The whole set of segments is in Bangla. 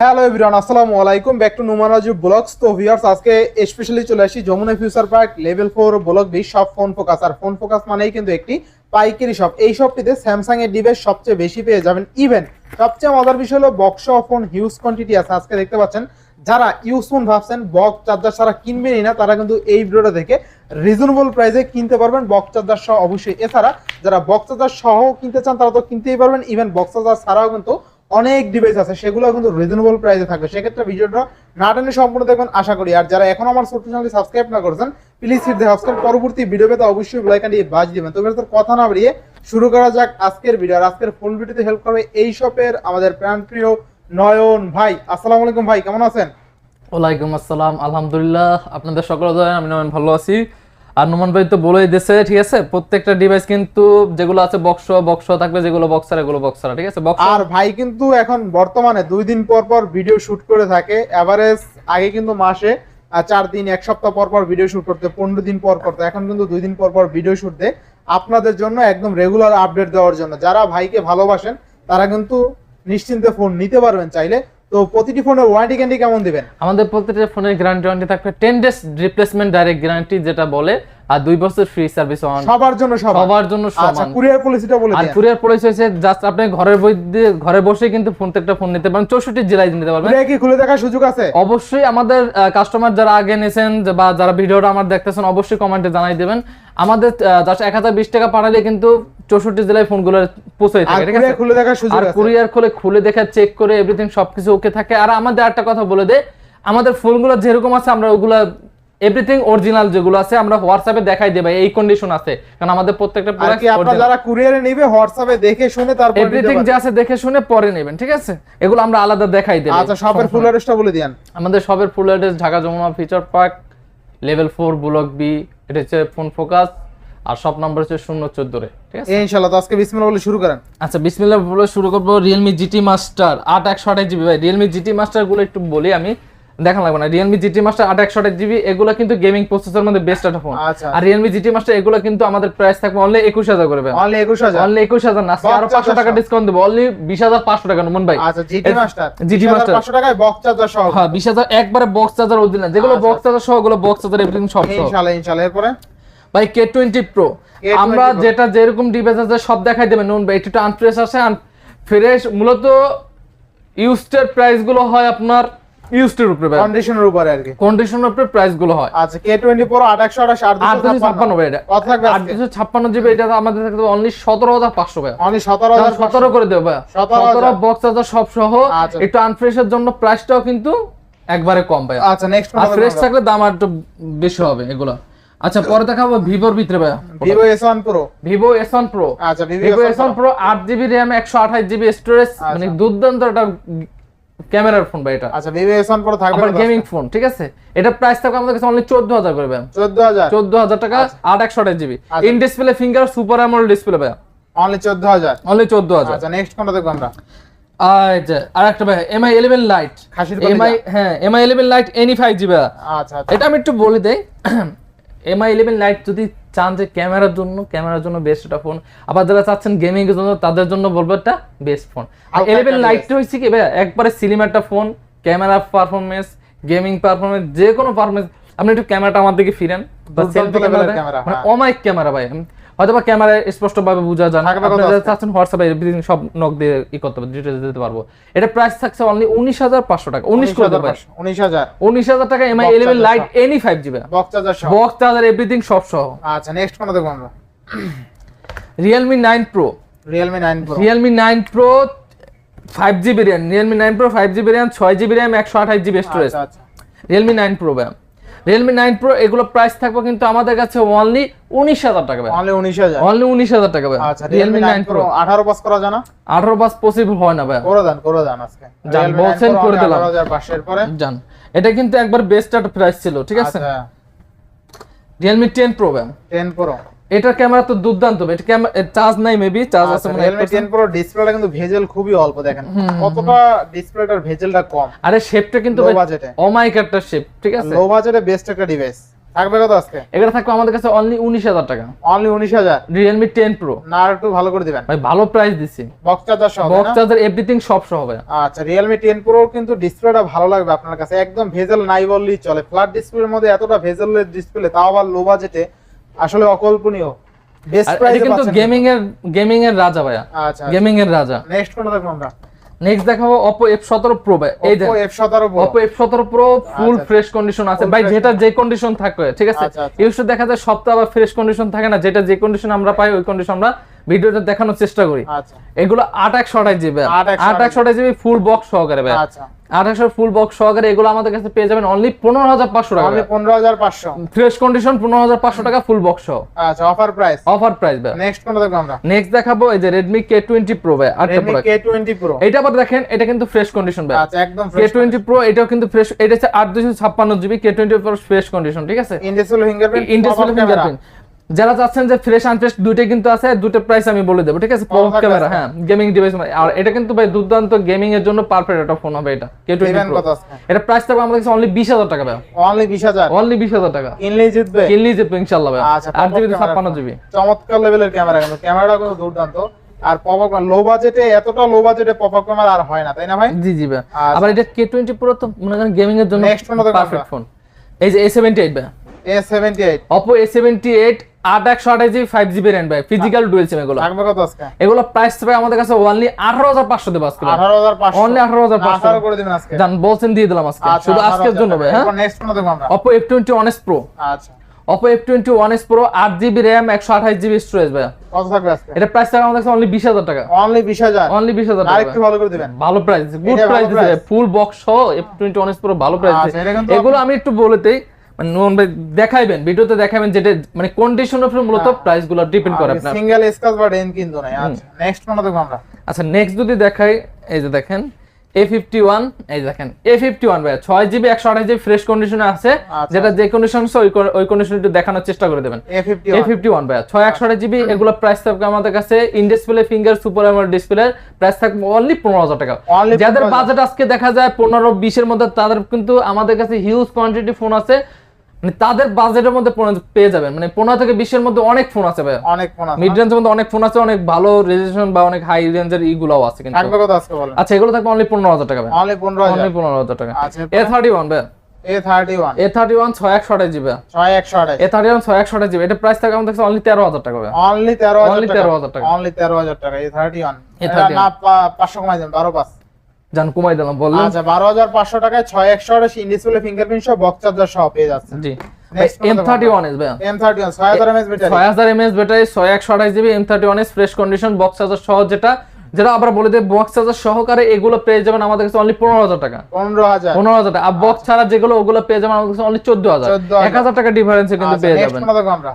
হ্যালো এভরিওয়ান আসসালামু আলাইকুম ব্যাক টু নুমানাজু ব্লগস তো ভিউয়ার্স আজকে স্পেশালি চলে আসি Jamuna future park level four block B সব ফোন ফোকাস আর ফোন ফোকাস মানেই কিন্তু একটি পাইকারি শপ এই শপটিতে স্যামসাং এর ডিভাইস সবচেয়ে বেশি পেয়ে যাবেন। ইভেন সবচেয়ে মজার বিষয় হলো বক্স ফোন হিউজ কোয়ান্টিটি আছে। আজকে দেখতে পাচ্ছেন, যারা ইউজ ফোন ভাবছেন বক্স চার্জার ছাড়া কিনবেনই না, তারা কিন্তু এই ভিডিওটা দেখে রিজনেবল প্রাইসে কিনতে পারবেন। বক্স চার্জার সহ অবশ্যই। এছাড়া যারা বক্স চার্জার সহ কিনতে চান, তারা তো কিনতেই পারবেন। ইভেন বক্স চার্জার ছাড়াও কিন্তু অনেক ডিভাইস আছে, সেগুলো কিন্তু রিজনেবল প্রাইসে থাকবে। সেক্ষেত্রে ভিডিওটা না টেনে সম্পূর্ণ দেখবেন, আশা করি। আর যারা এখন আমার ছোট্ট চ্যানেলটি সাবস্ক্রাইব না করেছেন প্লিজ হিট দ্য সাবস্ক্রাইব পরবর্তী ভিডিও পেতে অবশ্যই আইকনটি বাজ দিবেন। তো এবার কথা না বাড়িয়ে শুরু করা যাক আজকের ভিডিও আর আজকের ফুল ভিডিওতে হেল্প করবে এই শপের আমাদের প্রাণপ্রিয় নয়ন ভাই। আসসালামু আলাইকুম ভাই, কেমন আছেন? ওয়ালাইকুম আসসালাম, আলহামদুলিল্লাহ। আপনাদের সকল দয়া, আমি নয়ন ভালো আছি। আর নোমান ভাই তো বলেই দিয়েছে, ঠিক আছে? প্রত্যেকটা ডিভাইস কিন্তু যেগুলো আছে বক্স বক্স থাকবে, যেগুলো বক্সার এগুলো বক্সার ঠিক আছে? আর ভাই কিন্তু এখন বর্তমানে দুই দিন পর পর ভিডিও শুট করে থাকে। এভারেজ আগে কিন্তু মাসে চার দিন, এক সপ্তাহ পর পর ভিডিও শুট করতে, পনেরো দিন পর পর তো এখন কিন্তু দুই দিন পর পর ভিডিও শুট দেয়। আপনাদের জন্য একদম রেগুলার আপডেট দেওয়ার জন্য। যারা ভাইকে ভালোবাসেন, তারা কিন্তু নিশ্চিন্তে ফোন নিতে পারবেন চাইলে। তো প্রতিটি ফোনের ওয়ারেন্টি ক্যান্ডি কেমন দিবেন? আমাদের প্রত্যেকটা ফোনের গ্যারান্টি ওয়ারেন্টি থাকবে ten days replacement direct guarantee যেটা বলে আর দুই বছর ফ্রি সার্ভিস অন সবার জন্য সবার। জন্য আচ্ছা সমান। কুরিয়ার পলিসিটা বলে আর কুরিয়ার পলিসি হয়েছে জাস্ট আপনি ঘরের ঘরে বসে কিন্তু ফোন প্রত্যেকটা ফোন নিতে পারেন চৌষট্টি জেলায় নিতে পারবেন। কুরিয়ার কি খুলে দেখার সুযোগ আছে? অবশ্যই আমাদের কাস্টমার যারা আগে নিয়েছেন যে বা যারা ভিডিওটা আমার দেখতেছেন অবশ্যই কমেন্টে জানাই দেবেন। আমাদের জাস্ট এক হাজার বিশ টাকা পাঠালে কিন্তু চৌষট্টি জেলায় ফোনগুলো পৌঁছে থাকে ঠিক আছে? কুরিয়ার খুলে দেখার সুযোগ আর কুরিয়ার খুলে খুলে দেখা চেক করে এভরিথিং সবকিছু ওকে থাকে। আর আমাদের একটা কথা বলে দে আমাদের ফোনগুলো যেরকম আছে আমরা ওগুলা এভরিথিং অরিজিনাল যেগুলো আছে আমরা হোয়াটসঅ্যাপে দেখাই দেব এই কন্ডিশন আছে। কারণ আমাদের প্রত্যেকটা আপনারা যারা কুরিয়ারে নেবে হোয়াটসঅ্যাপে দেখে শুনে তারপর এভরিথিং। যে আছে দেখে শুনে পরে নেবেন ঠিক আছে? এগুলো আমরা আলাদা দেখাই দেব আচ্ছা শপের ফুল অ্যাড্রেসটা বলে দিন আমাদের সবের full address Dhaka Jamuna future park level four block B এটা হচ্ছে ফোন ফোকাস আর সব নাম্বার হচ্ছে শূন্য চোদ্দ রে ঠিক আছে? ইনশাল্লাহ তো আজকে বিসমিল্লাহ বলে শুরু করেন। আচ্ছা বিসমিল্লা বলে শুরু করব রিয়েলমি জিটি মাস্টার আট একশো আঠাশ জিবি ভাই রিয়েলমি জিটি মাস্টারগুলো একটু বলি আমি। দেখা লাগবে না। রিয়েলমি জিটি মাস্টার আট একশো আঠাশ জিবি এগুলো কিন্তু গেমিং প্রসেসর মধ্যে বেস্ট একটা ফোন আর রিয়েলমি জিটি মাস্টার এগুলো কিন্তু আমাদের প্রাইস থাকবে অনলি একুশ হাজার করে অনলি 21000 অনলি একুশ হাজার না আরও পাঁচশো টাকা ডিসকাউন্ট দেবো। অনলি বিশ হাজার পাঁচশো টাকা মন ভাই। আচ্ছা জিটি মাস্টার। 500 টাকায় বক্স চার্জার সহ। হ্যাঁ বিশ হাজার একবারে বক্স চার্জার অরিজিনাল যেগুলো আচ্ছা। বক্স চার্জার সহ ওগুলো বক্স চার্জার এভরিথিং সব সহ। ইনশাআল্লাহ ইনশাআল্লাহ এরপরে? ভাই কে টোয়েন্টি প্রো আমরা যেটা যেরকম ডিভাইস আছে সব দেখাই দেবেন। নুন ভাই একটু আনফ্রেশ আছে ফ্রেশ মূলত ইউজটের প্রাইসগুলো হয় আপনার উপরে ভাই। কন্ডিশনের উপরে আর কি। কন্ডিশনের উপরে প্রাইসগুলো হয়। আচ্ছা K20 Pro 828 আট দুশো ছাপ্পান্ন। ভাই এটা। কত থাকবে আট দুশো জিবি এটা আমাদের থাকবে অনলি সতেরো হাজার পাঁচশো ভাই। অনলি 17000 সতেরো করে দেবো ভাই। 17,000 বক্স চার্জার সব সহ আচ্ছা। একটু আনফ্রেশের জন্য প্রাইসটাও কিন্তু একবারে কম ভাই। আচ্ছা নেক্সট আর ফ্রেশ থাকলে দাম আর একটু বেশি হবে এগুলো। আচ্ছা পরে দেখাবো ভিভোর ভিতরে ভাই। Vivo S1 Pro Vivo S one Pro আচ্ছা Vivo S1 S one Pro আট জিবি র্যাম একশো আঠাশ জিবি স্টোরেজ মানে দুর্দান্ত একটা ক্যামেরার ফোন ভাই এটা। আচ্ছা S1 Pro থাকবে আবার গেমিং ফোন ঠিক আছে? এটা প্রাইস থাকবে আমাদের কাছে অনলি চোদ্দ হাজার করে ভাই 14000 চোদ্দ হাজার টাকা আট একশো আঠাশ জিবি আচ্ছা। In display finger super AMOLED display ভাই অনলি 14000 অনলি চোদ্দ হাজার আচ্ছা নেক্সট কোনটা দেখব আমরা? আচ্ছা আর একটা ভাই এমআই ইলেভেন লাইট খাসির কলিজা। এমআই হ্যাঁ Mi eleven lite NE five GB আচ্ছা আচ্ছা। এটা আমি একটু বলে দেই এমআই ইলেভেন লাইট যদি চান যে ক্যামেরার জন্য ক্যামেরার জন্য বেস্ট একটা ফোন আবার যারা চাচ্ছেন গেমিং এর জন্য তাদের জন্য বলব একটা বেস্ট ফোন আর এলেভেন ইলেভেন হয়েছে লাইটটা কি ভাই একবারে সিলিম একটা phone camera performance gaming performance যে কোনো পারফরমেন্স আপনি একটু ক্যামেরাটা আমার দিকে ফিরেন। ক্যামেরা। অমাইক ক্যামেরা ভাই হয়তো বা ক্যামেরায় স্পষ্ট ভাবে বোঝা যায় না। আপনারা? চাচ্ছেন হোয়াটসঅ্যাপে এভরিথিং সব নক দিয়ে ই করতে পারব ডিটেলস দিতে পারব। এটা প্রাইস থাকছে অনলি উনিশ হাজার পাঁচশো টাকা। উনিশ করে দেবো 19000 উনিশ হাজার। টাকা Mi Box eleven charger lite NE five GB box charger সহ। বক্স চার্জার এভরিথিং সব সহ। আচ্ছা নেক্সট কোনটা দেখব আমরা। Realme nine Pro Realme 9 Pro Realme nine Pro five GB RAM Realme nine Pro five GB RAM ছয় জিবি র্যাম একশো আঠাশ জিবি স্টোরেজ আচ্ছা রিয়েলমি নাইন প্রো ব্যাম রিয়েলমি নাইন প্রো এগুলো প্রাইস থাকবে কিন্তু আমাদের কাছে অনলি উনিশ হাজার টাকা অনলি 19000 অনলি উনিশ হাজার টাকা আচ্ছা রিয়েলমি নাইন প্রো 18 পাস করা জানা আঠারো পাস পসিবল হয় না ভাই। করে দেন করে দেন আজকে। যান, বলছেন করে দিলাম। পরে। জান এটা কিন্তু একবার বেস্ট প্রাইস ছিল ঠিক আছে? রিয়েলমি টেন প্রো ব্যাম 10 Pro এটার ক্যামেরা তো দুর্দান্ত এটা ক্যামেরা চার্জ নাই মেবি চার্জ আছে আচ্ছা মানে Realme 10 Pro ডিসপ্লেটা কিন্তু ভেজেল খুবই অল্প দেখেন। কতটা ডিসপ্লেটার ভেজেলটা কম? আরে শেপটা কিন্তু অমাইক একটা শেপ ঠিক আছে? লো বাজেটে বেস্ট একটা ডিভাইস থাকবে কত আজকে? এগুলো থাকবে আমাদের কাছে অনলি উনিশ হাজার টাকা। অনলি উনিশ হাজার? রিয়েলমি টেন প্রো না একটু ভালো করে দিবেন। ভাই ভালো প্রাইস দিছি। বক্স চার্জার সহ বক্স? চার্জার এভরিথিং সব সহ ভাই আচ্ছা রিয়েলমি টেন প্রো কিন্তু ডিসপ্লেটা ভালো লাগবে আপনার কাছে। একদম ভেজেল নাই বললেই চলে। ফ্ল্যাট ডিসপ্লের মধ্যে এতটা ভেজেলের ডিসপ্লে তাও আবার লো বাজেটে আসলে অকল্পনীয়। বেস্ট প্রাইস কিন্তু গেমিং এর গেমিং এর রাজা ভাইয়া। আচ্ছা গেমিং এর রাজা। নেক্সট কোনটা দেখব আমরা? নেক্সট দেখাবো Oppo F17 Pro ভাই। এই দেখো Oppo F17 Pro Oppo F17 Pro ফুল আচ্ছা। ফ্রেশ কন্ডিশন আছে। ভাই যেটা যে কন্ডিশন থাকে ঠিক আছে? আচ্ছা, আচ্ছা। দেখা যায় সপ্তাহ আবার ফ্রেশ কন্ডিশন থাকে না। যেটা যে কন্ডিশন আমরা পাই ওই কন্ডিশন আমরা ভিডিওতে দেখানোর চেষ্টা করি। আচ্ছা। এগুলো আট একশো আঠাশ জিবি। আট একশো আঠাশ জিবি ফুল বক্স সহকারে ভাই। আচ্ছা। ফুল বক্স সহকারে এগুলো আমাদের কাছে পেয়ে যাবেন অনলি পনেরো হাজার পাঁচশো টাকা অনলি 15500 ফ্রেশ কন্ডিশন পনেরো হাজার পাঁচশো টাকা ফুল বক্স সহ। আচ্ছা অফার প্রাইস অফার প্রাইস ভাই। নেক্সট কোনটা দেখব আমরা? নেক্সট দেখাবো এই যে রেডমি কে টোয়েন্টি প্রো ভাই আটটা Redmi প্রোডাক্ট K20 Pro এটা আবার দেখেন এটা কিন্তু ফ্রেশ কন্ডিশন ভাই। আচ্ছা একদম কে ফ্রেশ টোয়েন্টি প্রো এটাও কিন্তু ফ্রেশ এটা হচ্ছে আট দুশো ছাপ্পান্ন GB K twenty Pro fresh condition ঠিক আছে? ইনডিসপ্লে ফিঙ্গারপ্রিন্ট ফিঙ্গারপ্রিন্ট যারা চাচ্ছেন যে ফ্রেশ আনফ্রেশ দুইটাই কিন্তু আছে দুটো প্রাইস আমি বলে দেবো ঠিক আছে? পপ ক্যামেরা হ্যাঁ গেমিং ডিভাইস আর এটা কিন্তু ভাই দুর্দান্ত গেমিং এর জন্য পারফেক্ট একটা ফোন হবে এটা কে এটা প্রাইস থাকবে আমাদের কাছে অনলি বিশ হাজার টাকা ভাই অনলি 20000 অনলি বিশ হাজার টাকা। কিনলেই জিতবে? কিনলেই যে ইনশাল্লাহ ভাই আট জিবি pop-up ছাপ্পান্ন camera। জিবি চমৎকার লেভেলের ক্যামেরা কিন্তু। ক্যামেরাটা কিন্তু দুর্দান্ত। আর পপআপ লো বাজেটে এতটা লো বাজেটে পপআপ ক্যামেরা আর হয় না তাই না ভাই? জি জি ভাই আচ্ছা। আবার এটা কে টোয়েন্টি প্রো তো মনে করেন গেমিং এর জন্য phone দেখো পারফেক্ট ফোন এই যে এ সেভেন্টি এইট ভাই A78 Oppo A seventy eight আট একশো আঠাশ জিবি ফাইভ জিবি র্যাম ভাই ফিজিক্যাল ডুয়েল সিম এগুলো। এগুলো প্রাইস থাকবে আমাদের কাছে অনলি আঠারো হাজার পাঁচশো দেবো আজকে ভাই। 18500 Only 18,500 18 করে দিবেন আজকে। জান বলছেন দিয়ে দিলাম আজকে। আচ্ছা, শুধু আজকের জন্য ভাই হ্যাঁ? অপো এফ টোয়েন্টি প্রো আচ্ছা। Oppo F twenty one S Pro আট জিবি র্যাম একশো আঠাশ জিবি স্টোরেজ ভাই। আজকে? এটা প্রাইস থাকবে আমাদের অনলি বিশ হাজার টাকা। অনলি 20000 অনলি বিশ হাজার টাকা ভালো করে দিবেন। ভালো price good price price? Full box সহ F twenty one S Pro ভালো প্রাইস আচ্ছা, এগুলো আমি একটু বলেতেই মানে দেখাইবেন ভিডিওতে দেখাবেন যেটা মানে কন্ডিশনের উপর মূলত প্রাইসগুলো ডিপেন্ড করে আপনার। সিঙ্গেল স্কাচ বা ডেন কিন্তু নাই আচ্ছা নেক্সট দেখব আমরা? আচ্ছা নেক্সট যদি দেখাই এই যে দেখেন এ ফিফটি ওয়ান এই দেখেন ভাই জিবি একশো আঠাশ জিবি ফ্রেশ কন্ডিশনে আছে আচ্ছা। যেটা যে কন্ডিশন ওই ওই কন্ডিশন একটু দেখানোর চেষ্টা করে দেবেন। A51 এ ফিফটি ওয়ান ভাই ছয় একশো আঠাশ জিবি এগুলো প্রাইস থাকবে আমাদের কাছে in display finger super display price থাকবে অনলি পনেরো হাজার টাকা। যাদের 15,000 বাজেট আজকে দেখা যায় পনেরো বিশের মধ্যে তাদের কিন্তু আমাদের কাছে হিউজ কোয়ান্টিটি ফোন আছে মানে তাদের বাজেটের মধ্যে পেয়ে যাবেন। মানে পনেরো থেকে বিশের মধ্যে অনেক ফোন আছে ভাই অনেক ফোন আছে। মিড রেঞ্জের মধ্যে অনেক ফোন আছে অনেক ভালো রেজুলেশন বা অনেক হাই রেঞ্জের ইগুলাও আছে কিন্তু। থাকবে কত আজকে বলেন। আচ্ছা এগুলো থাকবে অনলি পনেরো হাজার টাকা ভাই অনলি 15000 অনলি পনেরো হাজার টাকা। আচ্ছা এ থার্টি ওয়ান ভাই A31 এ থার্টি ওয়ান ছয় একশো আঠাশ জিবি 6128 এ থার্টি ওয়ান ছয় একশো আঠাশ জিবি। এটা প্রাইস থাকে আমাদের কাছে অনলি তেরো হাজার টাকা ভাই অনলি 13000 Only 13,000 টাকা। অনলি 13000 টাকা। A31 এটা না 500 কমাই দেন 12 পাঁচ। জান কমাই দিলাম বললেন? আচ্ছা 12500 টাকায় 6128 ইন ডিসপ্লে ফিঙ্গারপ্রিন্ট সহ বক্স চার্জার সহ পেয়ে যাচ্ছে জি। Next M thirty one S ভাই M31 6000 mAh ব্যাটারি ছয় হাজার এমএস ব্যাটারি ছয় একশো আঠাশ GB M thirty one S fresh condition box charger সহ যেটা যেটা আবার বলে দেয় বক্স চার্জার সহকারে এগুলো পেয়ে যাবেন আমাদের কাছে অনলি পনেরো হাজার টাকা। 15000 পনেরো হাজার টাকা। আর বক্স ছাড়া যেগুলো ওগুলো পেয়ে যাবেন আমাদের কাছে অনলি চোদ্দ হাজার। 14,000 এক হাজার টাকা ডিফারেন্সে কিন্তু আচ্ছা পেয়ে যাবেন।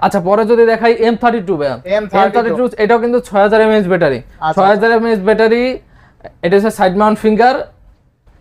আচ্ছা পরে যদি দেখাই M thirty two M M32 thirty two এটাও কিন্তু ছয় হাজার এমএএচ ব্যাটারি আচ্ছা। ছয় হাজার এমএএচ ব্যাটারি এটা হচ্ছে সাইড মাউন্ট ফিঙ্গার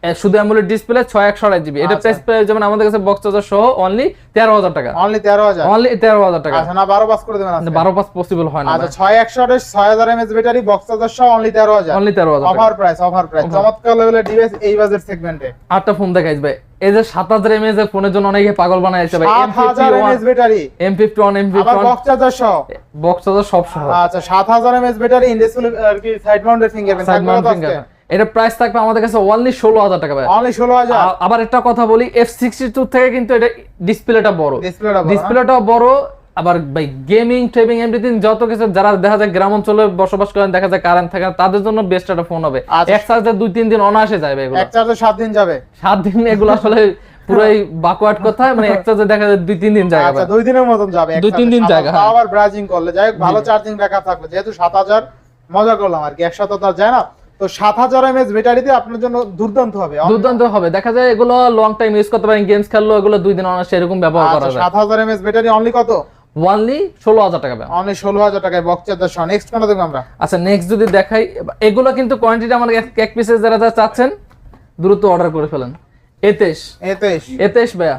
শুধু অ্যামুলেট ডিসপ্লে ছয় একশো আড়াই জিবি এটা আচ্ছা। প্রাইস যাবেন আমাদের কাছে বক্স চার্জার সহ অনলি তেরো হাজার টাকা। অনলি 13000 অনলি তেরো হাজার টাকা। আচ্ছা না 12 পাস করে দেবেন আজকে। বারো পাঁচ পসিবল হয় না আচ্ছা 6128 6000 mAh ব্যাটারি বক্স চার্জার সহ অনলি 13000 অনলি তেরো হাজার টাকা। অফার প্রাইস অফার প্রাইস চমৎকার লেভেলের ডিভাইস এই বাজেট সেগমেন্টে আটটা ফোন দেখাই ভাই। এই যে সাত হাজার এমএএচ এর ফোনের জন্য অনেকে পাগল বানাই আছে ভাই। M fifty 7000 one mAh battery M fifty one M fifty আবার বক্স চার্জার সহ। বক্স চার্জার সব সহ। আচ্ছা 7000 mAh ব্যাটারি ইন ডিসপ্লে আর কি side mounted fingerprint side mount finger এটা প্রাইস থাকবে আমাদের কাছে অনলি ষোলো হাজার টাকা অনলি 16000 আ- আবার একটা কথা বলি এফ সিক্সটি টু থেকে কিন্তু এটা ডিসপ্লেটা বড়। ডিসপ্লেটা বড়, বড় আবার ভাই গেমিং ট্রেবিং এভরিথিং যত কিছু যারা দেখা যায় গ্রাম অঞ্চলে বসবাস করেন দেখা যায় কারেন্ট থাকে তাদের জন্য বেস্ট একটা ফোন হবে। আচ্ছা। এক চার্জে দুই তিন দিন অনায়াসে যাবে এগুলো। এক চার্জে 7 দিন যাবে। সাত দিন এগুলো আসলে পুরাই বাকওয়ার্ড কথা মানে এক চার্জে দেখা যায় দুই তিন দিন যায় আচ্ছা দুই দিনের মতন যাবে দুই তিন দিন সাত- জায়গা, হ্যাঁ। আবার ব্রাজিং করলে যাই ভালো চার্জিং ব্যাকআপ থাকবে যেহেতু 7000 মজা করলাম আর কি একসাথে তো যায় না। তো 7000 mAh ব্যাটারিতে আপনার জন্য দুর্দান্ত হবে। দুর্দান্ত হবে। দেখা যায় এগুলো লং টাইম ইউজ করতে পারেন গেমস খেললো এগুলো দুই দিন অনায়াসে এরকম ব্যবহার করা আচ্ছা যায়। 7000 mAh ব্যাটারি অনলি কত? ওয়ানলি ষোলো হাজার টাকা। অনলি 16000 টাকায় বক্স চার্জার নেক্সট কোনটা দেখব আমরা? আচ্ছা নেক্সট যদি দেখাই এগুলো কিন্তু কোয়ান্টিটি আমার এক- পিসের যারা যারা চাচ্ছেন দ্রুত অর্ডার করে ফেলেন। এতেশ এতেশ এতেশ ভাইয়া।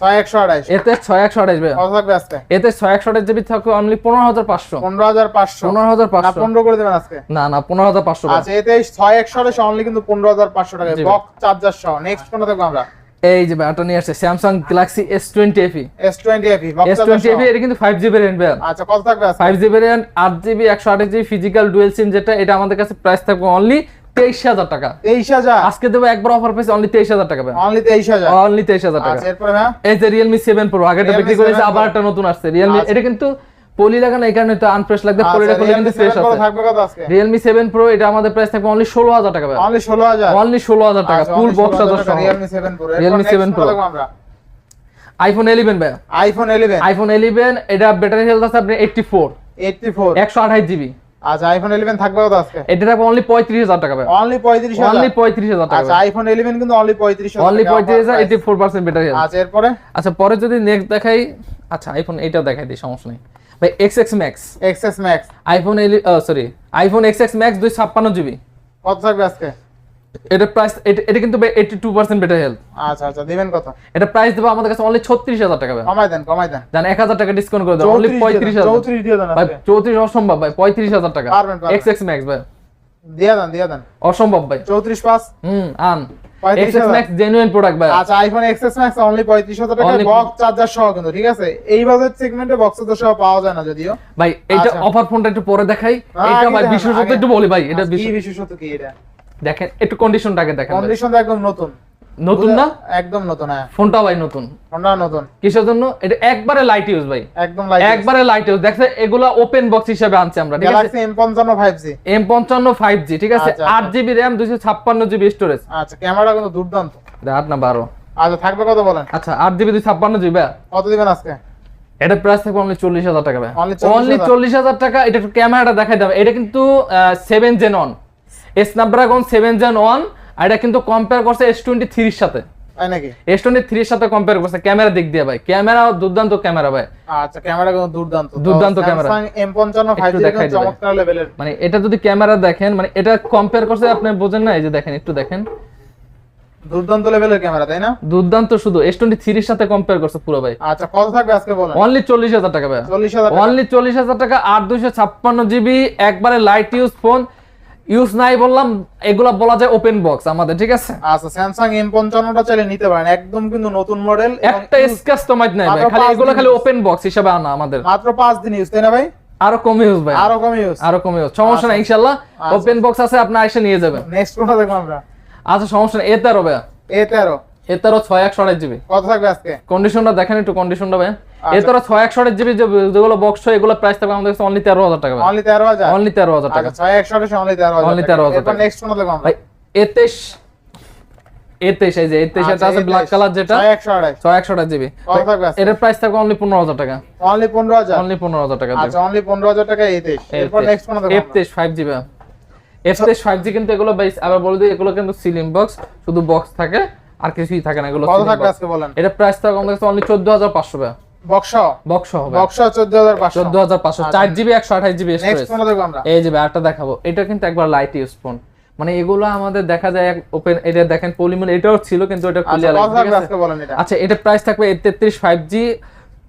6128 ছয় একশো আঠাশ থাকবে এতেশ ছয় একশো আঠাশ জিবি থাকবে অনলি পনেরো হাজার পাঁচশো। 15500 পনেরো হাজার পাঁচশো। 15 করে দেবেন আজকে? না না পনেরো হাজার পাঁচশো আচ্ছা এতে 6128 অনলি কিন্তু 15500 টাকায় জি। বক্স চার্জার সহ। নেক্সট কোনটা দেখব আমরা? এই যে ব্যাটা নিয়ে আসছে। Samsung Galaxy S twenty FE S twenty FE S twenty FE এটা কিন্তু ফাইভ জিবি র্যাম আচ্ছা কত থাকবে ফাইভ জিবি র্যাম আট জিবি একশো আঠাশ জিবি ফিজিক্যাল ডুয়েল সিম যেটা এটা আমাদের কাছে প্রাইস থাকবে অনলি তেইশ হাজার টাকা। তেইশ হাজার? আজকে দেবো একবার অফার পেয়েছে অনলি তেইশ হাজার টাকা অনলি তেইশ হাজার? অনলি তেইশ হাজার টাকা। আচ্ছা এই যে রিয়েলমি সেভেন প্রো আগেটা বিক্রি করেছে আবার একটা নতুন আসছে। রিয়েলমি আচ্ছা। এটা কিন্তু পলি লাগানো এই কারণে তো আনফ্রেশ লাগবে পলিটা আচ্ছা, করলে কিন্তু ফ্রেশ আছে। থাকবে কত আজকে? রিয়েলমি সেভেন প্রো এটা আমাদের প্রাইস থাকবে অনলি ষোলো হাজার টাকা অনলি ষোলো হাজার? অনলি ষোলো হাজার টাকা full box Realme Pro Realme 7 Pro। IPhone ভাই। আইফোন ইলেভেন আইফোন ইলেভেন এটা ব্যাটারি হেলথ আছে আপনি এইটটি ফোর এইটটি ফোর একশো আঠাশ জিবি আচ্ছা আইফোন ইলেভেন থাকবে কত আজকে? এটা থাকবে অনলি পঁয়ত্রিশ হাজার টাকা ভাই। অনলি পঁয়ত্রিশ অনলি হাজার পঁয়ত্রিশ হাজার টাকা আচ্ছা আইফোন ইলেভেন কিন্তু অনলি পঁয়ত্রিশ অনলি পঁয়ত্রিশ হাজার এইটি ফোর পার্সেন্ট ব্যাটারি আছে। আচ্ছা এরপরে? আচ্ছা পরে যদি নেক্সট দেখাই আচ্ছা আইফোন এটা দেখাই দিই সমস্যা নেই। ভাই X X Max Max Max iPhone sorry iPhone X X Max দুই ছাপ্পান্ন জিবি কত থাকবে আজকে? এটা প্রাইস এটা কিন্তু eighty two percent better health আচ্ছা আচ্ছা দিবেন কত? এটা প্রাইস দেবো আমাদের কাছে অনলি ছত্রিশ হাজার টাকা ভাই। কমাই দেন কমাই দেন। জান এক হাজার টাকা ডিসকাউন্ট করে অনলি পঁয়ত্রিশ হাজার। চৌত্রিশ দিয়ে দেন ভাই আজকে চৌত্রিশ অসম্ভব ভাই পঁয়ত্রিশ হাজার টাকা। ম্যাক্স ভাই। দিয়ে দেন দিয়ে দেন। অসম্ভব ভাই। চৌত্রিশ পাঁচ। হুম আন। 35,000 ম্যাক্স জেনুইন প্রোডাক্ট ভাই। আচ্ছা আইফোন এক্সএস ম্যাক্স অনলি পঁয়ত্রিশ হাজার টাকা বক্স চার্জার সহ কিন্তু ঠিক আছে? এই বাজেট সেগমেন্টে বক্স চার্জার সহ পাওয়া যায় না যদিও। ভাই এটা। অফার ফোনটা একটু পরে দেখাই। হ্যাঁ, এটা ভাই দেখান, বিশেষত আগে। একটু বলি ভাই এটা আচ্ছা, কি বিশেষ- বিশেষত কি এটা? দেখেন একটু কন্ডিশনটাকে দেখেন ভাই। কন্ডিশন একদম নতুন। নতুন না? একদম নতুন হ্যাঁ। ফোনটা ভাই নতুন। ফোনটা নতুন। কিসের জন্য? এটা একবারে লাইট ইউজ ভাই। একদম লাইট একবারে লাইট ইউজ দেখছে এগুলা ওপেন বক্স হিসেবে আনছে আমরা ঠিক আছে? গ্যালাক্সি এম পঞ্চান্ন ফাইভ জি এম পঞ্চান্ন ফাইভ জি ঠিক আছে? আচ্ছা, আট জিবি র্যাম দুইশো ছাপ্পান্ন জিবি স্টোরেজ আচ্ছা ক্যামেরা কিন্তু দুর্দান্ত। আট না বারো? আচ্ছা থাকবে কত বলেন? আচ্ছা আট জিবি দুই ছাপ্পান্ন জিবি কত দিবেন আজকে? এটা প্রাইস থাকবে অনলি চল্লিশ হাজার টাকা ভাই। 40,000 অনলি চল্লিশ হাজার টাকা এটা একটু ক্যামেরাটা দেখাই দেবে। এটা কিন্তু seven gen on Snapdragon seven gen one আর এটা কিন্তু কম্পেয়ার করছে এস টোয়েন্টি থ্রির সাথে। নাকি? এস টোয়েন্টি থ্রির সাথে কম্পেয়ার করছে ক্যামেরা দিক দিয়ে ভাই। ক্যামেরা দুর্দান্ত ক্যামেরা ভাই। আচ্ছা ক্যামেরা দুর্দান্ত। দুর্দান্ত camera। এম পঞ্চান্ন চমৎকার লেভেলের মানে এটা যদি ক্যামেরা দেখেন মানে এটা কম্পেয়ার করছে আপনি বোঝেন না এই যে দেখেন একটু দেখেন। দুর্দান্ত লেভেলের ক্যামেরা তাই না? দুর্দান্ত শুধু এস টোয়েন্টি থ্রির সাথে কম্পেয়ার করছে পুরো ভাই। আচ্ছা কত থাকবে আজকে বলেন? অনলি চল্লিশ হাজার টাকা ভাই। চল্লিশ হাজার। অনলি চল্লিশ হাজার টাকা আট দুইশো ছাপ্পান্ন জিবি একবারে লাইট ইউজ ফোন ইউজ নাই বললাম এগুলা বলা যায় ওপেন বক্স আমাদের ঠিক আছে? আচ্ছা স্যামসাং এম পঞ্চান্নটা চাইলে নিতে পারেন একদম কিন্তু নতুন মডেল একটা স্কেচ তো মাইট নাই ভাই খালি এগুলা খালি ওপেন বক্স হিসেবে আনা আমাদের। মাত্র পাঁচ দিন ইউজ তাই না ভাই? আরও কম ইউজ ভাই। আরও কম ইউজ আরও কম ইউজ সমস্যা নাই ইনশাআল্লাহ। ওপেন বক্স আছে আপনি এসে নিয়ে যাবেন। নেক্সট কোনটা দেখব আমরা? আচ্ছা সমস্যা নাই এ তেরো ভাই এ তেরো। এ তেরো ছয় একশো আড়াই জিবি কত থাকবে আজকে? কন্ডিশনটা দেখেন একটু কন্ডিশনটা ভাই। আচ্ছা। ছয় একশো আড়াই জিবি যেগুলো বক্স এগুলো প্রাইস থাকবে আমাদের কাছে অনলি তেরো হাজার টাকা অনলি তেরো হাজার? অনলি তেরো হাজার টাকা। আচ্ছা ছয় একশো আঠাশ অনলি তেরো হাজার টাকা। 13,000 এরপর টাকা। নেক্সট কোনটা দেখব ভাই এতেশ এতেশ এই যে এতেশ এটা আছে ব্ল্যাক কালার যেটা। ছয় একশো আঠাশ। ছয় একশো জিবি এটার প্রাইস থাকবে অনলি পনেরো হাজার টাকা। অনলি পনেরো হাজার? অনলি পনেরো হাজার টাকা আচ্ছা অনলি পনেরো হাজার টাকা এরপর নেক্সট কোনটা দেখব F five GB five G কিন্তু এগুলো আবার বলে দিই এগুলো কিন্তু সিলিং বক্স শুধু বক্স থাকে। আর কিছুই থাকে না এগুলো কত থাকবে আজকে বলেন? এটা প্রাইস থাকবে আমাদের কাছে অনলি চোদ্দ হাজার পাঁচশো টাকা বক্স বক্স হবে। বক্স আচ্ছা। চার জিবি একশো আঠাশ জিবি নেক্সট কোনটা দেখব আমরা। এই যে ব্যাগটা দেখাবো। এটা কিন্তু একবার লাইট ইউজ ফোন মানে এগুলো আমাদের দেখা যায় ওপেন এটা দেখেন পলিমন এটাও ছিল কিন্তু এটা আচ্ছা আজকে আচ্ছা এটা প্রাইস থাকবে তেত্রিশ ফাইভ জি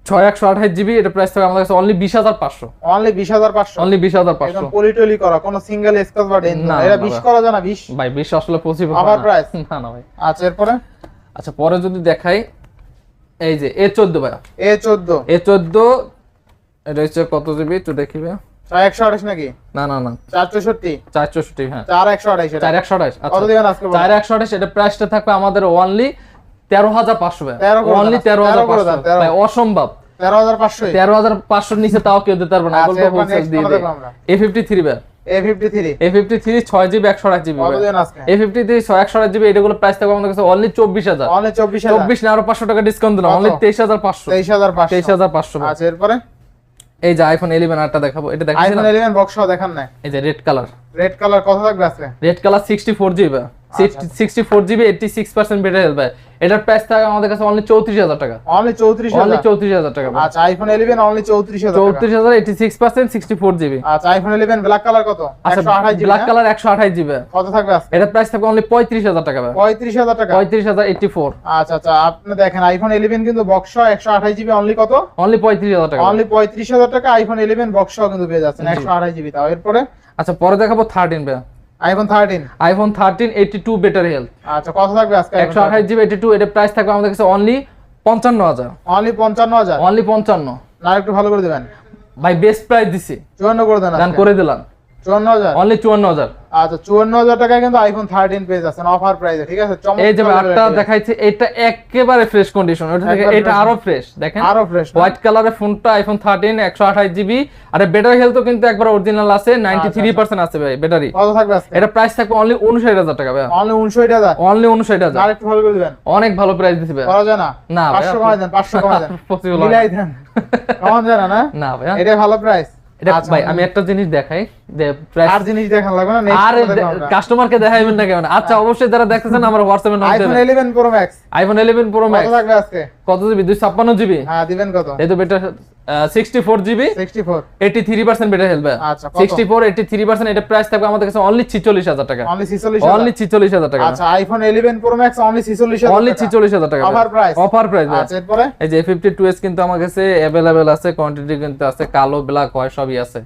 ছয় একশো আঠাশ জিবি এটা প্রাইস থাকবে আমাদের কাছে অনলি বিশ হাজার পাঁচশো। অনলি বিশ হাজার পাঁচশো। অনলি বিশ হাজার পাঁচশো। পলিটলি করা কোনো সিঙ্গেল স্ক্র্যাচ বা ডেন্ট না, এটা বিশ করা যায় না বিশ? ভাই বিশ আসলে পসিবল Offer price? না না ভাই। আচ্ছা এরপরে? আচ্ছা পরে যদি দেখাই এই যে এ চোদ্দ ভাই এ চোদ্দ। এ চোদ্দ এটা হচ্ছে কত জিবি? একটু দেখি ভাই একশো আঠাশ নাকি? না না না। চার চৌষট্টি। চার চৌষট্টি হ্যাঁ। চার একশো আঠাশ চার একশো আঠাশ আচ্ছা? চার একশো এটা প্রাইসটা থাকবে আমাদের অনলি তেরো হাজার পাঁচশো ভাই। 13 করে অনলি তেরো হাজার পাঁচশো। দেন, 13 ভাই অসম্ভব। তেরো হাজার পাঁচশো তেরো হাজার পাঁচশোর নিচে তাও কেউ দিতে পারবে না? এ ফিফটি থ্রি এই যে আইফোন ইলেভেন আরটা দেখাবো। এটা আইফোন দেখাচ্ছিলাম ইলেভেন বক্স দেখান না এই যে রেড কালার রেড কালার কত থাকবে red colour sixty four GB sixty four GB eighty six percent better হেলবে এটার প্রাইস থাকে আমাদের কাছে অনলি চৌত্রিশ হাজার টাকা। অনলি চৌত্রিশ অনলি চৌত্রিশ হাজার টাকা আচ্ছা আইফোন ইলেভেন অনলি চৌত্রিশ হাজার। চৌত্রিশ হাজার eighty six percent sixty four GB আচ্ছা আইফোন ইলেভেন ব্ল্যাক কালার কত? আচ্ছা ব্ল্যাক কালার একশো আঠাশ জিবি কত থাকবে এটার প্রাইস থাকবে অনলি পঁয়ত্রিশ হাজার টাকা। পঁয়ত্রিশ হাজার টাকা? পঁয়ত্রিশ হাজার এইটটি ফোর আচ্ছা আচ্ছা আপনি দেখেন আইফোন ইলেভেন কিন্তু বক্স একশো আঠাশ জিবি অনলি কত? অনলি পঁয়ত্রিশ হাজার টাকা। অনলি পঁয়ত্রিশ হাজার টাকা আইফোন ইলেভেন বক্স কিন্তু পেয়ে যাচ্ছেন একশো আঠাশ জিবি তাও এরপরে? আচ্ছা পরে দেখাবো থার্টিন ভাই। IPhone thirteen iPhone thirteen eighty two better health আচ্ছা কত থাকবে আজকে একশো আঠাশ জিবি এইটি টু এটার প্রাইস থাকবে আমাদের কাছে অনলি পঞ্চান্ন হাজার। অনলি পঞ্চান্ন হাজার? অনলি পঞ্চান্ন। না একটু ভালো করে দেবেন। ভাই বেস্ট প্রাইস দিছি। চুয়ান্ন করে দেন দান করে দিলাম। চুয়ান্ন হাজার? অনলি চুয়ান্ন হাজার। আচ্ছা চুয়ান্ন হাজার টাকায় কিন্তু আইফোন থার্টিন পেয়ে যাচ্ছেন অফার প্রাইসে ঠিক আছে? এই যে আটটা দেখাইছে এটা একেবারে ফ্রেশ কন্ডিশন ওটা থেকে এটা আরও ফ্রেশ দেখেন। আরও ফ্রেশ হোয়াইট কালারের ফোনটা আইফোন থার্টিন একশো আঠাশ জিবি আর হেলথও কিন্তু একবার অরিজিনাল আছে নাইনটি থ্রি পার্সেন্ট আছে ভাই ব্যাটারি কত থাকবে এটা প্রাইস থাকবে অনলি উনষাট হাজার টাকা ভাই অনলি উনষাট হাজার? অনলি উনষাট হাজার। ভালো করে দিবেন। অনেক ভালো প্রাইস দিছে ভাই করা যায় না? না ভাই, পাঁচশো কমাই দেন পাঁচশো কমাই দেন। Possible মিলাই দেন। কমান যায় না না? না ভাই এটা ভালো প্রাইস এটা ভাই আমি একটা জিনিস দেখাই যে আর জিনিস দেখান লাগবে না আর কাস্টমারকে দেখাইবেন না কেমন আচ্ছা অবশ্যই যারা দেখতেছেন আমার হোয়াটসঅ্যাপে নক আইফোন দেবেন 11 প্রো ম্যাক্স আইফোন 11 প্রো কত ম্যাক্স থাকবে আজকে? কত জিবি? দুই ছাপ্পান্ন জিবি? হ্যাঁ দিবেন কত? এই তো বেটার জিবি। হেলবে আচ্ছা sixty four eighty three percent এটা প্রাইস থাকবে আমাদের কাছে অনলি ছিচল্লিশ হাজার টাকা। অনলি অনলি ছিচল্লিশ হাজার টাকা। আচ্ছা iPhone eleven Pro Max only only ছিচল্লিশ হাজার টাকা অফার প্রাইস অফার প্রাইস আচ্ছা এরপরে? এই যে ফিফটি টু এস কিন্তু আমার কাছে অ্যাভেলেবেল আছে কোয়ান্টিটি কিন্তু আছে কালো ব্ল্যাক হোয়াইট সবই আছে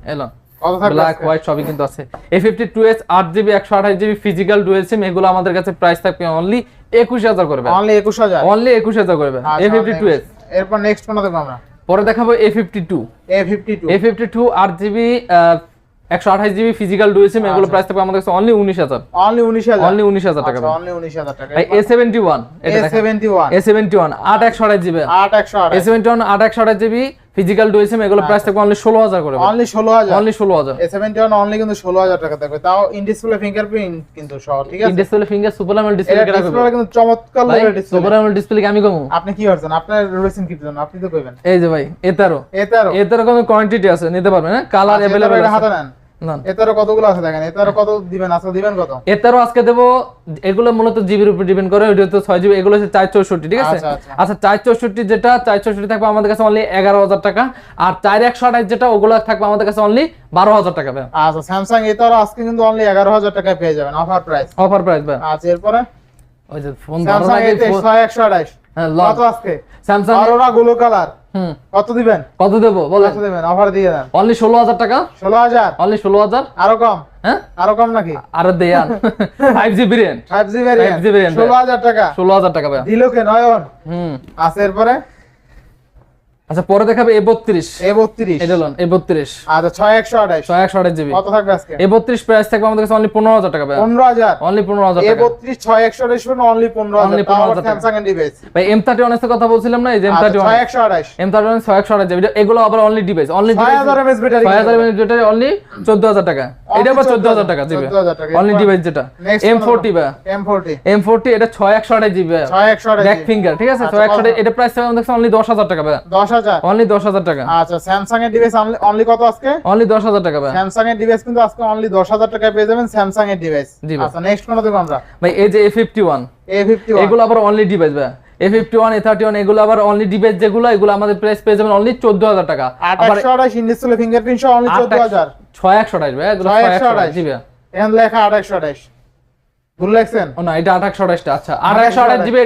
ব্ল্যাক হোয়াইট সবই কিন্তু আছে। এ ফিফটি টু এস আট জিবি একশো আঠাশ জিবি ফিজিক্যাল ডুয়েল সিম এগুলো আমাদের কাছে প্রাইস থাকবে অনলি 21000 করবে। অনলি 21000 অনলি 21000 করবে। আচ্ছা, A52s next। এরপর নেক্সট কোন দেখব আমরা? পরে দেখাবো A52 A52 A52 8GB 128GB physical dual SIM এগুলো। প্রাইস থাকবে আমাদের কাছে অনলি 19000 অনলি 19000 অনলি 19000 টাকা আচ্ছা অনলি 19000 টাকা। ভাই A71 এটা দেখেন A71 A71 8 128GB 8128 A71 8 128GB physical dual SIM এগুলো প্রাইস থাকবে অনলি 16000 করে অনলি 16000 অনলি 16000 A71 অনলি কিন্তু 16000 টাকা থাকবে তাও ইন ডিসপ্লে ফিঙ্গারপ্রিন্ট কিন্তু সহ ঠিক আছে display finger super AMOLED display এটা কেনা ডিসপ্লে কিন্তু চমৎকার ভাই লেভেলের ডিসপ্লে সুপার আমোলেড ডিসপ্লে আমি কমু আপনি কি করছেন আপনার রয়েছেন কি জন্য আপনি তো কইবেন এই যে ভাই এতারো এতারও এতারো কোনো কোয়ান্টিটি আছে নিতে পারবেন হ্যাঁ কালার আচ্ছা, এতারো अवेलेबल এটা হাতে আছে নেন কতগুলো আছে দেখেন? কত দিবেন? আজকে দিবেন কত? এতারো আজকে দেবো এগুলো মূলত জিবির উপর ডিপেন্ড করে ওইটা তো ছয় জিবি এগুলো হচ্ছে চার চৌষট্টি ঠিক আছে? আচ্ছা, আচ্ছা। আচ্ছা চার চৌষট্টি যেটা চার চৌষট্টি থাকবে আমাদের কাছে অনলি এগারো হাজার টাকা আর চার একশো আঠাশ যেটা ওগুলো থাকবে আমাদের কাছে অনলি বারো হাজার টাকা ভাই। আচ্ছা স্যামসাং আজকে কিন্তু অনলি 11000 টাকায় পেয়ে যাবেন অফার প্রাইস অফার প্রাইস ভাই। আচ্ছা এরপরে? ওই যে ফোন ধরার স্যামসাং আগে এতে 6128 হ্যাঁ আজকে? স্যামসাং অরোরা গুলো কালার কত দিবেন? কত দেবো? বলেন। কত দিবেন? অফার দিয়ে দেন। অনলি ষোলো হাজার টাকা? 16000 অনলি ষোলো হাজার? আরও কম? হ্যাঁ? আরও কম নাকি? আর Dewan five G variant 5G variant 5G variant, 16000 টাকা। ষোলো হাজার টাকা ভাই দিলো কে নয়ন? হুম। আছে এরপরে? আচ্ছা পরে দেখাবে এ বত্রিশ। A32 এটা লোন এ বত্রিশ। আচ্ছা 6128 ছয় একশো আঠাশ জিবি। কত থাকবে আজকে? এ বত্রিশ প্রাইস থাকবে আমাদের কাছে অনলি পনেরো হাজার টাকা পনেরো হাজার? অনলি পনেরো হাজার টাকা। A32 6128 শুনে অনলি 15000 Only তাও 15,000 টাকা। স্যামসাং এর ডিভাইস ভাই এম থার্টি ওয়ান কথা বলছিলাম না এই যে M thirty one 6128 M thirty ছয় একশো জিবি। এগুলো আবার only device only 6000 mAh battery ছয় হাজার এমএএইচ ব্যাটারি অনলি চোদ্দ হাজার টাকা। এটা চোদ্দ হাজার টাকা জিবি 14,000 টাকা। অনলি ডিভাইস যেটা। Next এম কোনটা? M40 এটা ছয় একশো আঠাশ জিবি 6128 ব্যাক ফিঙ্গার ঠিক আছে? আচ্ছা, ছয় একশো কত? এটা প্রাইস আমাদের কাছে অনলি দশ হাজার টাকা ভাই 10000 অনলি দশ হাজার টাকা। আচ্ছা স্যামসাং এর ডিভাইস অনলি কত আজকে? অনলি দশ হাজার টাকা ভাই স্যামসাং এর ডিভাইস কিন্তু আজকে অনলি 10000 টাকায় পেয়ে যাবেন স্যামসাং এর ডিভাইস আচ্ছা নেক্সট কোন দেখব আমরা? ভাই এই যে এ ফিফটি ওয়ান A51 এগুলো আবার অনলি ডিভাইস ভাই A fifty one A thirty one এগুলো আবার অনলি ডিভাইস যেগুলো এগুলো আমাদের প্রাইস পেয়ে যাবেন অনলি চোদ্দ হাজার টাকা। আবার 2828 ইন ডিসপ্লে ফিঙ্গারপ্রিন্ট সহ অনলি 14000 ছয় একশো আঠাশ ভাই ছয় একশো একশো আঠাশ আঠাশ। জিবি এখানে লেখা 2828 ভুল লেখছেন? ও না এটা আচ্ছা। জিবি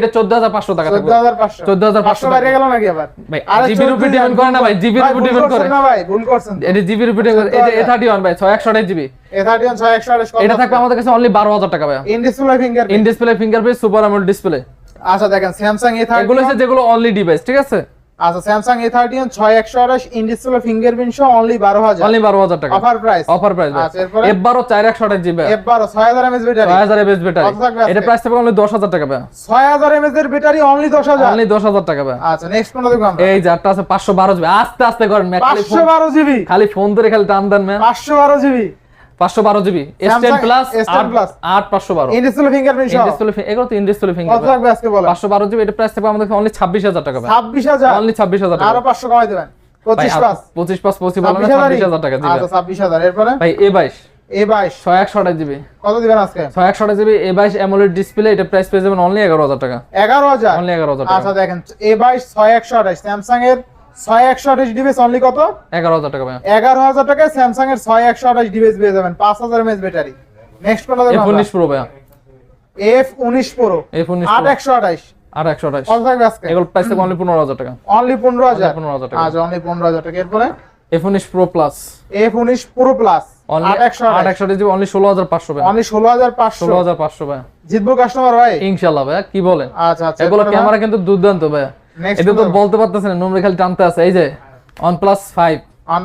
টাকা থাকবে। 14500 14,500 বাইরে গেল নাকি আবার? ভাই আরে জিবির উপর 14,000 ডিপেন্ড করে না ভাই জিবির ভাই, ডিপেন্ড করে না ভাই ভুল করছেন। এটা ডিপেন্ড করে। ভাই জিবি। A31 6128 এটা থাকবে আমাদের কাছে অনলি টাকা ভাই in display finger in display fingerprint super display আচ্ছা দেখেন স্যামসাং এগুলো হচ্ছে যেগুলো অনলি ডিভাইস ঠিক আছে? আচ্ছা Samsung A31 6128 in display fingerprint সহ অনলি 12000 অনলি বারো হাজার টাকা। অফার প্রাইস অফার প্রাইস আচ্ছা, এরপরে? এফ বারো চার একশো আঠাশ জিবি F12 6000 mAh ব্যাটারি ছয় হাজার এমএস ব্যাটারি এটা প্রাইস থাকবে অনলি দশ হাজার টাকা ভাই। 6000 mAh এর ব্যাটারি অনলি 10000 অনলি দশ হাজার টাকা আচ্ছা নেক্সট কোন দেখব এই যারটা আছে পাঁচশো বারো জিবি আস্তে আস্তে করেন ফোন 512 জিবি খালি ফোন ধরে খালি টান দেন ম্যাম 512 জিবি পাঁচশো বারো জিবি। Plus S10 Plus। আট পাঁচশো বারো। এগুলো তো ইন্ডাস্ট্রিয়াল কত ফিঙ্গার পাঁচশো বারো জিবি এটা প্রাইস থাকবে আমাদের অনলি ছাব্বিশ হাজার টাকা ভাই। 26000 অনলি ছাব্বিশ হাজার টাকা। আরও 500 কমাই দিবেন। 25 প্লাস। পঁচিশ পাঁচ পসিবল না 26000 ছাব্বিশ হাজার টাকা দিবে আচ্ছা 26000 এরপরে? ভাই এ বাইশ। ছয় একশো আঠাশ কত দিবেন আজকে? ছয় একশো আঠাশ এ বাইশ ডিসপ্লে এটা প্রাইস পেয়ে যাবেন অনলি এগারো হাজার টাকা। 11000 অনলি এগারো হাজার আচ্ছা দেখেন A22 6128 স্যামসাং এর 6128 ডিভাইস অনলি কত? এগারো হাজার টাকা ভাই 11000 টাকায় স্যামসাং এর 6128 ডিভাইস পেয়ে যাবেন। 5000 mAh ব্যাটারি নেক্সট কোনটা এফ উনিশ প্রো ভাই F19 Pro এফ উনিশ প্রো 8128 আর একশো আঠাশ। কত থাকবে আজকে? এগুলো প্রাইস থাকবে অনলি পনেরো হাজার টাকা। অনলি 15000 পনেরো হাজার টাকা। আচ্ছা অনলি 15000 টাকা। এরপরে? এফ উনিশ Pro Plus F19 Pro Plus only আট একশো আট একশো জিবি অনলি ষোলো হাজার পাঁচশো ভাই অনলি ষোলো হাজার পাঁচশো। ষোলো হাজার পাঁচশো ভাই জিতবো কাস্টমার ভাই? ইনশাল্লাহ ভাই কি বলেন? আচ্ছা আচ্ছা এগুলো ক্যামেরা কিন্তু দুর্দান্ত ভাই Next এটা তো বলতে পারতেছেন না নম্বরে খালি টানতে আছে এই যে OnePlus 5 ওয়ান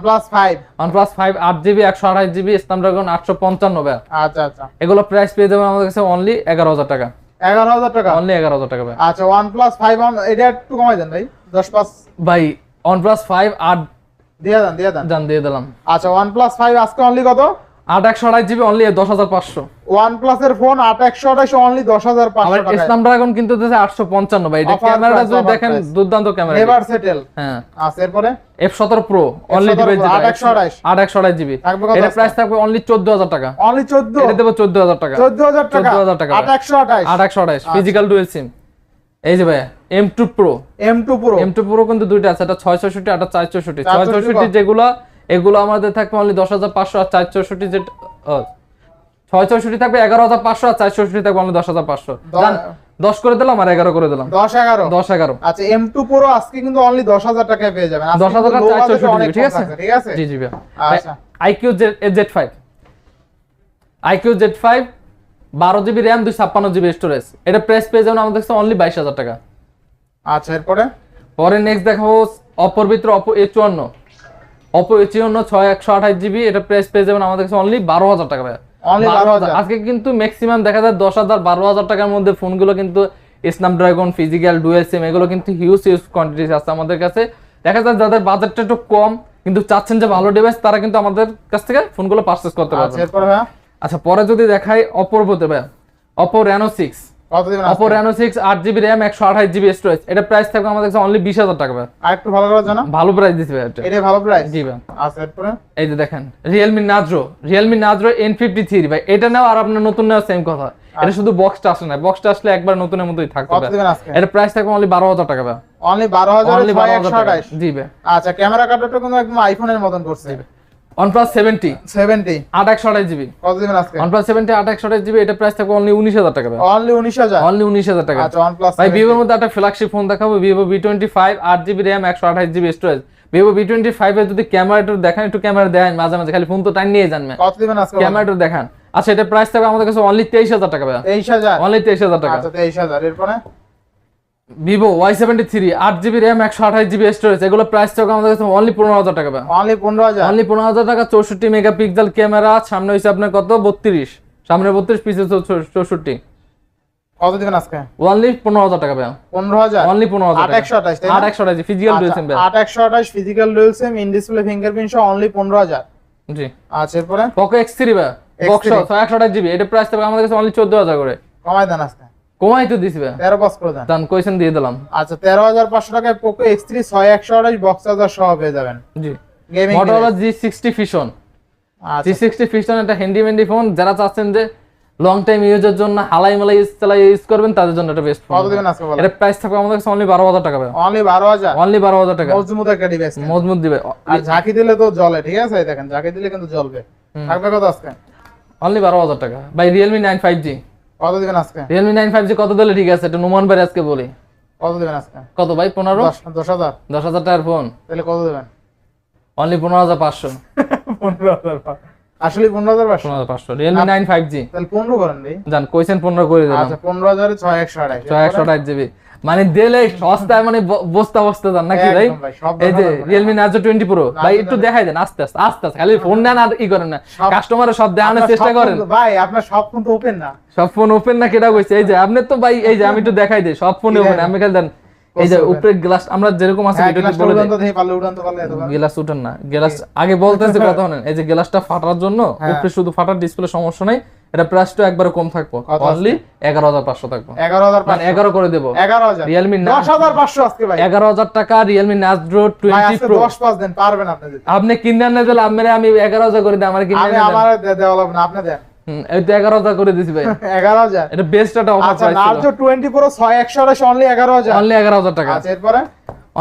প্লাস ফাইভ আট জিবি একশো আঠাশ জিবি স্ন্যাপড্রাগন আটশো পঞ্চান্ন ভাই আচ্ছা আচ্ছা। এগুলো প্রাইস পেয়ে যাবেন আমাদের কাছে অনলি এগারো হাজার টাকা। এগারো হাজার টাকা? অনলি এগারো হাজার টাকা ভাই আচ্ছা OnePlus 5 on এটা একটু কমাই দেন ভাই দশ পাঁচ। ভাই প্লাস ফাইভ আট দিয়ে দেন দিয়ে দেন। দিয়ে দিলাম। আচ্ছা OnePlus 5 আজকে অনলি কত? আট একশো আঠাশ জিবি অনলি দশ হাজার পাঁচশো। এর ফোন আট একশো আঠাশ অনলি দশ হাজার পাঁচশো স্ন্যাপড্রাগন কিন্তু আটশো পঞ্চান্ন ভাই। এটা ক্যামেরাটা যদি দেখেন দুর্দান্ত ক্যামেরা নেভার সেটেল হ্যাঁ। আচ্ছা এরপরে? এফ সতেরো pro only F17 device Pro, 828 আট একশো আঠাশ। জিবি। এটা প্রাইস থাকবে অনলি চোদ্দ হাজার টাকা। অনলি চোদ্দ? এটা দেবো চোদ্দ হাজার টাকা। চোদ্দ হাজার টাকা? 14,000 টাকা। আট একশো আট একশো ফিজিক্যাল ডুয়েল সিম এই যে ভাই M two Pro M two Pro M two Pro কিন্তু দুইটা আছে এটা ছয় চৌষট্টি আর চার চৌষট্টি ছয় চৌষট্টি যেগুলো এগুলো আমাদের থাকবে অনলি দশ হাজার পাঁচশো আর চার চৌষট্টি যেটা ছয় চৌষট্টি থাকবে এগারো হাজার পাঁচশো আর চার চৌষট্টি থাকবে অনলি দশ হাজার পাঁচশো। দশ করে দিলাম আর এগারো করে দিলাম। দশ এগারো? দশ এগারো। আচ্ছা এম টু প্রো আজকে কিন্তু অনলি দশ হাজার টাকায় পেয়ে যাবেন। আজকে দশ হাজার কিন্তু low চার budget চৌষট্টি অনেক ঠিক আছে? ঠিক আছে? জি জি। IQOO Z five iQOO Z five বারো জিবি র্যাম দুই ছাপ্পান্ন জিবি স্টোরেজ এটা প্রাইস পেয়ে যাবেন আমাদের কাছে অনলি বাইশ হাজার টাকা। আচ্ছা এরপরে? পরে নেক্সট দেখাবো অপর ভিতরে অপো এ চুয়ান্ন। অপো এ চুয়ান্ন ছয় একশো আঠাশ জিবি এটা প্রাইস পেয়ে যাবেন আমাদের কাছে অনলি বারো হাজার টাকা ভাই আজকে কিন্তু ম্যাক্সিমাম দেখা যায় দশ হাজার বারো হাজার টাকার মধ্যে ফোনগুলো কিন্তু স্ন্যাপড্রাগন ফিজিক্যাল ডুয়েল সিম এগুলো কিন্তু হিউজ হিউজ কোয়ান্টিটিস আছে আমাদের কাছে। দেখা যায় যাদের বাজেটটা একটু কম কিন্তু চাচ্ছেন যে ভালো ডিভাইস তারা কিন্তু আমাদের কাছ থেকে ফোনগুলো পারচেস করতে আচ্ছা পারবে ভাইয়া? আচ্ছা পরে যদি দেখাই অপোর বলতে ভাই অপো রেনো সিক্স স্টোরেজ এটা প্রাইস থাকবে আমাদের কাছে অনলি বিশ হাজার টাকা ভাই। আর একটু ভালো করার জন্য? ভালো প্রাইস দিচ্ছে ভাই এটা। এটাই ভালো প্রাইস জি ভাই। আচ্ছা এরপরে? এই যে দেখেন ভাই। এটা নাও আর আপনার নতুন নেওয়া সেম কথা। এটা শুধু বক্সটা আসে না বক্সটা আসলে একবার নতুনের মতোই থাকবে। এটা প্রাইস থাকবে অনলি বারো হাজার টাকা ভাই। অনলি বারো হাজার অনলি বারো একশো হাজার টাকা। আঠাশ। জি ভাই। আচ্ছা ক্যামেরা কার্ডটা কিন্তু একদম আইফোনের মতন করছে। জিবি। কত দিবেন আজকে জিবি এটা প্রাইস থাকবে অনলি টাকা অনলি অনলি টাকা। আচ্ছা ভাই ভিভোর মধ্যে একটা ফ্ল্যাগশিপ ফোন দেখাবো Vivo GB GB storage Vivo V twenty five এর যদি ক্যামেরা একটু দেখেন একটু ক্যামেরা দেন মাঝে মাঝে খালি ফোন তো টাইম নিয়ে জানবে কত ক্যামেরা একটু দেখান। আচ্ছা এটা প্রাইস থাকবে আমাদের কাছে অনলি তেইশ হাজার টাকা তেইশ হাজার? অনলি তেইশ হাজার টাকা। আচ্ছা তেইশ হাজার। এরপরে? ভিভো ওয়াই সেভেন্টি থ্রি আট জিবি র্যাম একশো আঠাশ জিবি স্টোরেজ এগুলো প্রাইস থাকবে আমাদের কাছে অনলি পনেরো হাজার টাকা অনলি পনেরো হাজার? অনলি পনেরো হাজার টাকা চৌষট্টি মেগাপিক্সেল ক্যামেরা সামনে হয়েছে আপনার কত? বত্রিশ। সামনে বত্রিশ পিসে চৌষট্টি। কত দিবেন আজকে? অনলি পনেরো হাজার টাকা পনেরো হাজার? অনলি পনেরো হাজার একশো আঠাশ আট একশো আঠাশ ফিজিক্যাল রয়েছেন ভাই আট একশো আঠাশ physical dual SIM in display fingerprint সহ অনলি পনেরো হাজার। জি। আচ্ছা এরপরে? পোকো এক্স থ্রি ভাই বক্স X3 একশো আঠাশ জিবি এটা প্রাইস থাকবে আমাদের কাছে অনলি চোদ্দ হাজার করে। কমাই দেন আজকে। কমাই তো দিছি ভাই। তেরো পাস করে দেন। কইছেন দিয়ে দিলাম। আচ্ছা তেরো হাজার পাঁচশো টাকায় পোকো এক্স থ্রি ছয় একশো আঠাশ বক্স চার্জার সহ পেয়ে যাবেন। জি। গেমিং জি সিক্সটি ফিশন আচ্ছা। জি সিক্সটি ফিশন একটা হ্যান্ডি ম্যান্ডি ফোন যারা চাচ্ছেন যে লং টাইম ইউজের জন্য হালাই মালাই চালাই ইউজ করবেন তাদের জন্য এটা বেস্ট কত দিবেন আজকে বলেন? এটা প্রাইস থাকবে আমাদের কাছে অনলি বারো হাজার টাকা ভাই। অনলি বারো হাজার? অনলি বারো হাজার টাকা। মজবুত একটা ডিভাইস মজবুত দিবে আর ঝাঁকি দিলে তো জলে ঠিক আছে? দেখেন ঝাঁকি দিলে কিন্তু জ্বলবে। থাকবে কত আজকে? অনলি বারো হাজার টাকা। ভাই রিয়েলমি নাইন ফাইভ জি কত দিবেন আজকে? Realme নাইন কত দিলে ঠিক আছে? এটা নুমান ভাই আজকে বলি। কত দিবেন আজকে? কত ভাই? পনেরো? দশ দশ হাজার। দশ হাজার টাকার ফোন তাহলে কত দিবেন? অনলি পনেরো হাজার পাঁচশো। পনেরো হাজার আসলে পনেরো হাজার পাঁচশো? পনেরো হাজার পাঁচশো। রিয়েলমি নাইন ফাইভ জি তাহলে পনেরো করেন ভাই জান কইছেন পনেরো করে দিলাম আচ্ছা পনেরো হাজারে ছয় একশো আঠাশ। ছয় একশো আঠাশ জিবি। মানে দিলে সস্তায় মানে বস্তা বস্তা দেন নাকি ভাই? এই যে। রিয়েলমি নার্জো টোয়েন্টি প্রো ভাই একটু দেখাই দেন আস্তে আস্তে আস্তে আস্তে। খালি ফোন নেন আর ই করেন না। কাস্টমারের সব দেখানোর চেষ্টা করেন। ভাই আপনার সব ফোন তো ওপেন না। সব ফোন ওপেন না কেটা কইছে? এই যে আপনি তো ভাই এই যে আমি একটু দেখাই দিই সব ফোন ওপেন আমি খালি দেন এই যে উপরে গ্লাস আমরা যেরকম আছে হ্যাঁ এটা গ্লাসটা বলে উড়ান দিই? পারলে উড়ান পারলে এত গ্লাস উঠেন না। গ্লাস আগে বলতেছে কথা শুনেন এই যে গ্লাসটা ফাটার জন্য হ্যাঁ। উপরে শুধু ফাটার ডিসপ্লে সমস্যা নাই এটা প্রাইসটা একবারে কম থাকব। অনলি এগারো হাজার পাঁচশো থাকব। এগারো মানে পাঁচশো। এগারো করে দেবো। এগারো হাজার। রিয়েলমি দশ হাজার পাঁচশো আজকে ভাই। এগারো হাজার টাকা রিয়েলমি আজকে প্রো পাঁচ দেন পারবেন আপনি আপনি কিনে আনে দিলে আমি আমি এগারো হাজার করে দিই আমার কিনে আমি আমার দেওয়া লাগবে না আপনি দেন। এটা 11000 করে দিছি ভাই। 11000 এটা বেস্ট একটা আচ্ছা নার্জো 20 প্রো 6100 অনলি 11000 অনলি 11000 টাকা। আচ্ছা এরপরে?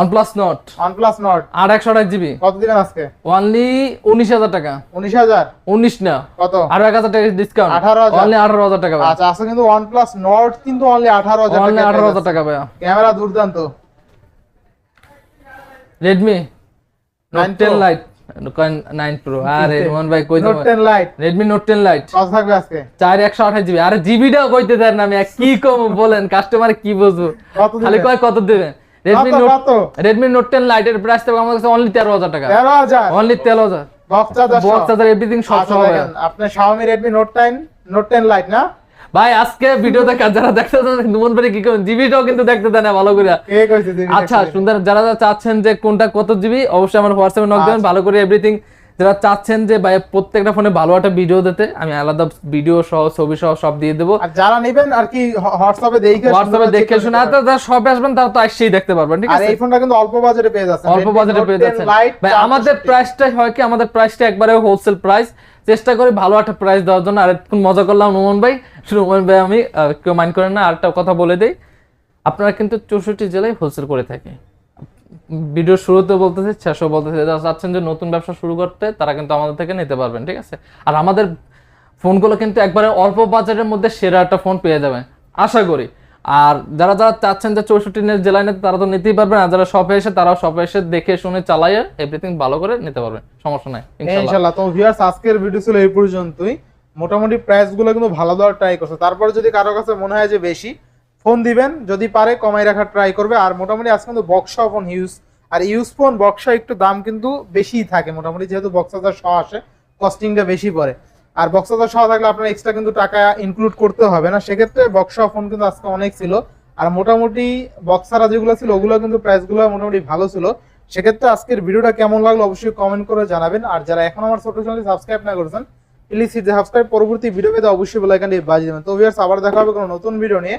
OnePlus Nord OnePlus Nord 8128 GB কত দিলেন আজকে? অনলি 19000 টাকা। 19000 19 না। কত? আর 1000 টাকা ডিসকাউন্ট 18000 অনলি 18000 টাকা আচ্ছা আজকে কিন্তু OnePlus Nord কিন্তু অনলি 18000 টাকা অনলি 18000 টাকা ভাই ক্যামেরা দুর্দান্ত। Redmi Note 10 Lite 9 প্রো আরে মোহন ভাই কই note 10 lite Redmi Note 10 lite কত থাকবে আজকে? জিবি আরে কইতে দেন আমি কি কম বলেন কাস্টমার কি বুঝব? খালি কয় কত দিবেন Redmi Note Redmi Note 10 লাইটের আমার কাছে অনলি 13000 টাকা। Only 13000 box charger box charger আপনার Xiaomi Redmi Note 10 Note 10 lite না? ভাই আজকে ভিডিও দেখা যারা দেখতে নুমন ভাই কি করেন জিবিটাও কিন্তু দেখতে দেন ভালো করে। কে কইছে আচ্ছা সুন্দর যারা যারা চাচ্ছেন যে কোনটা কত জিবি অবশ্যই আমার হোয়াটসঅ্যাপে নক। দেবেন ভালো করে এভরিথিং যারা চাচ্ছেন যে ভাই প্রত্যেকটা ফোনে ভালো একটা ভিডিও দিতে আমি আলাদা ভিডিও সহ ছবি সহ সব দিয়ে দেবো। যারা নেবেন আর কি হোয়াটসঅ্যাপে দেখে হোয়াটসঅ্যাপে দেখে শুনে আর যারা সবে আসবেন তারা তো আসছেই দেখতে পারবেন ঠিক। আর আছে? এই ফোনটা কিন্তু অল্প বাজারে পেয়ে যাচ্ছেন। অল্প Note পেয়ে 10 যাচ্ছেন। Lite ভাই আমাদের 460 প্রাইসটা হয় কি আমাদের প্রাইসটা একবারে হোলসেল প্রাইস চেষ্টা করি ভালো একটা প্রাইস দেওয়ার জন্য। আর একটু মজা করলাম নোমন ভাই। নোমন ভাই আমি কেউ মাইন্ড করেন না আরেকটা কথা বলে দেই। আপনারা কিন্তু চৌষট্টি জেলায় হোলসেল করে থাকি ভিডিও শুরুতে বলতেছি শেষও বলতেছি যারা চাচ্ছেন যে নতুন ব্যবসা শুরু করতে তারা কিন্তু আমাদের থেকে নিতে পারবেন ঠিক আছে? আর আমাদের ফোনগুলো কিন্তু একবারে অল্প বাজারের মধ্যে সেরা একটা ফোন পেয়ে যাবেন আশা করি। আর যারা যারা চাচ্ছেন যে চৌষট্টি জেলায় নিতে তারা তো নিতেই পারবেন আর যারা শপে এসে তারাও শপে এসে দেখে শুনে চালাইয়ে এভরিথিং ভালো করে নিতে পারবেন সমস্যা নাই ইনশাল্লাহ। ইনশাআল্লাহ তো ভিউয়ার্স আজকের ভিডিও ছিল এই পর্যন্তই। মোটামুটি প্রাইসগুলো কিন্তু ভালো দেওয়ার ট্রাই করছে। তারপরে যদি কারও কাছে মনে হয় যে বেশি ফোন দিবেন, যদি পারে কমাই রাখার ট্রাই করবে। আর মোটামুটি আজকে কিন্তু বক্সা ফোন ইউজ আর ইউজ ফোন বক্সা একটু দাম কিন্তু বেশিই থাকে। মোটামুটি যেহেতু বক্সাজার সহ আসে কস্টিংটা বেশি পড়ে। আর বক্সাজার সহ থাকলে আপনার এক্সট্রা কিন্তু টাকা ইনক্লুড করতে হবে না। সেক্ষেত্রে বক্সা ফোন কিন্তু আজকে অনেক ছিল। আর মোটামুটি বক্সারা যেগুলো ছিল, ওগুলো কিন্তু প্রাইসগুলো মোটামুটি ভালো ছিল। সেক্ষেত্রে আজকের ভিডিওটা কেমন লাগল অবশ্যই কমেন্ট করে জানাবেন। আর যারা এখন আমার ছোট চ্যানেল সাবস্ক্রাইব না করেছেন প্লিজ সাবস্ক্রাইব পরবর্তী ভিডিও পেতে অবশ্যই বেল আইকনটি বাজিয়ে দেবেন। তো ভিউয়ার্স আবার দেখা হবে কোনো নতুন ভিডিও নিয়ে।